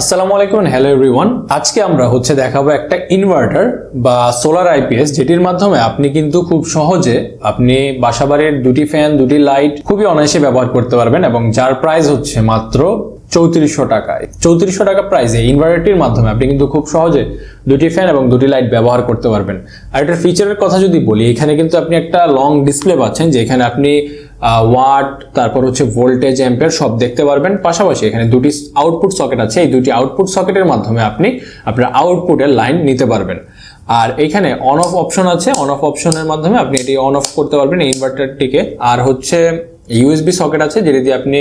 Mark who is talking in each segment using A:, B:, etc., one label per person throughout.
A: আসসালামু আলাইকুম hello everyone আজকে আমরা হচ্ছে দেখাবো একটা ইনভার্টার বা সোলার আইপিএস যেটির মাধ্যমে আপনি কিন্তু খুব সহজে আপনি বাসাবাড়ির দুটি ফ্যান দুটি লাইট খুবই অনায়াসে ব্যবহার করতে পারবেন এবং যার প্রাইস হচ্ছে মাত্র চৌত্রিশশো টাকায়। চৌত্রিশশো টাকা প্রাইসে ইনভার্টারটির মাধ্যমে আপনি কিন্তু খুব সহজে দুটি ফ্যান এবং দুটি লাইট ব্যবহার করতে পারবেন। আর এটার ফিচারের কথা যদি বলি, এখানে কিন্তু আপনি একটা লং ডিসপ্লে পাচ্ছেন, যেখানে আপনি ওয়াট তারপর হচ্ছে ভোল্টেজ অ্যাম্পের সব দেখতে পারবেন। পাশাপাশি এখানে দুটি আউটপুট সকেট আছে। এই দুটি আউটপুট সকেটের মাধ্যমে আপনি আপনার আউটপুটের লাইন নিতে পারবেন। আর এখানে অন অফ অপশন আছে। অন অফ অপশনের মাধ্যমে আপনি এটি অন অফ করতে পারবেন এই ইনভার্টারটিকে আর হচ্ছে ইউএসবি সকেট আছে, যেটি দিয়ে আপনি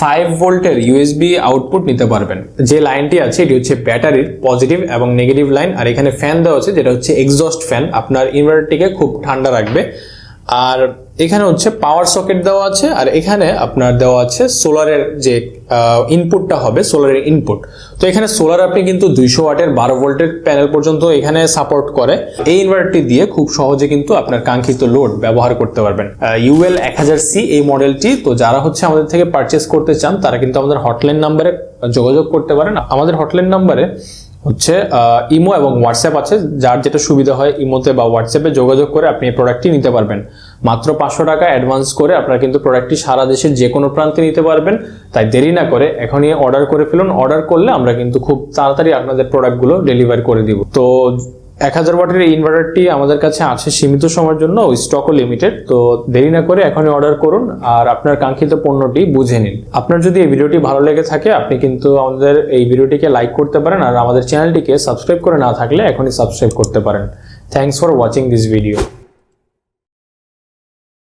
A: ফাইভ ভোল্টের ইউএসবি আউটপুট নিতে পারবেন। যে লাইনটি আছে, এটি হচ্ছে ব্যাটারির পজিটিভ এবং নেগেটিভ লাইন আর এখানে ফ্যান দেওয়া আছে, যেটা হচ্ছে এক্সস্ট ফ্যান আপনার ইনভার্টারটিকে খুব ঠান্ডা রাখবে। আর এখানে হচ্ছে পাওয়ার সকেট দেওয়া আছে, আর এখানে আপনার দেওয়া আছে সোলারের যে ইনপুটটা হবে সোলারের ইনপুট তো এখানে সোলার আপনি কিন্তু দুইশো ওয়াটের বারো ভোল্টের প্যানেল পর্যন্ত এখানে সাপোর্ট করে। এই ইনভার্টারটি দিয়ে খুব সহজে কিন্তু আপনার কাঙ্ক্ষিত লোড ব্যবহার করতে পারবেন। ইউএল এক হাজার সি এই মডেলটি তো যারা হচ্ছে আমাদের থেকে পারচেস করতে চান, তারা কিন্তু আমাদের হটলাইন নাম্বারে যোগাযোগ করতে পারেন। আমাদের হটলাইন নাম্বারে হচ্ছে ইমো এবং হোয়াটসঅ্যাপ আছে। যার যেটা সুবিধা হয়, ইমোতে বা হোয়াটসঅ্যাপে যোগাযোগ করে আপনি এই প্রোডাক্টটি নিতে পারবেন। মাত্র পাঁচশো টাকা অ্যাডভান্স করে আপনারা কিন্তু প্রোডাক্টটি সারা দেশের যে কোনো প্রান্তে নিতে পারবেন। তাই দেরি না করে এখনই অর্ডার করে ফেলুন। অর্ডার করলে আমরা কিন্তু খুব তাড়াতাড়ি আপনাদের প্রোডাক্টগুলো ডেলিভারি করে দিব। তো এক হাজার ওয়াটের এই ইনভার্টারটি আমাদের কাছে আছে সীমিত সময়ের জন্য স্টকও লিমিটেড তো দেরি না করে এখনই অর্ডার করুন আর আপনার কাঙ্ক্ষিত পণ্যটি বুঝে নিন। আপনার যদি এই ভিডিওটি ভালো লেগে থাকে, আপনি কিন্তু আমাদের এই ভিডিওটিকে লাইক করতে পারেন আর আমাদের চ্যানেলটিকে সাবস্ক্রাইব করে না থাকলে এখনই সাবস্ক্রাইব করতে পারেন। Thanks for watching this video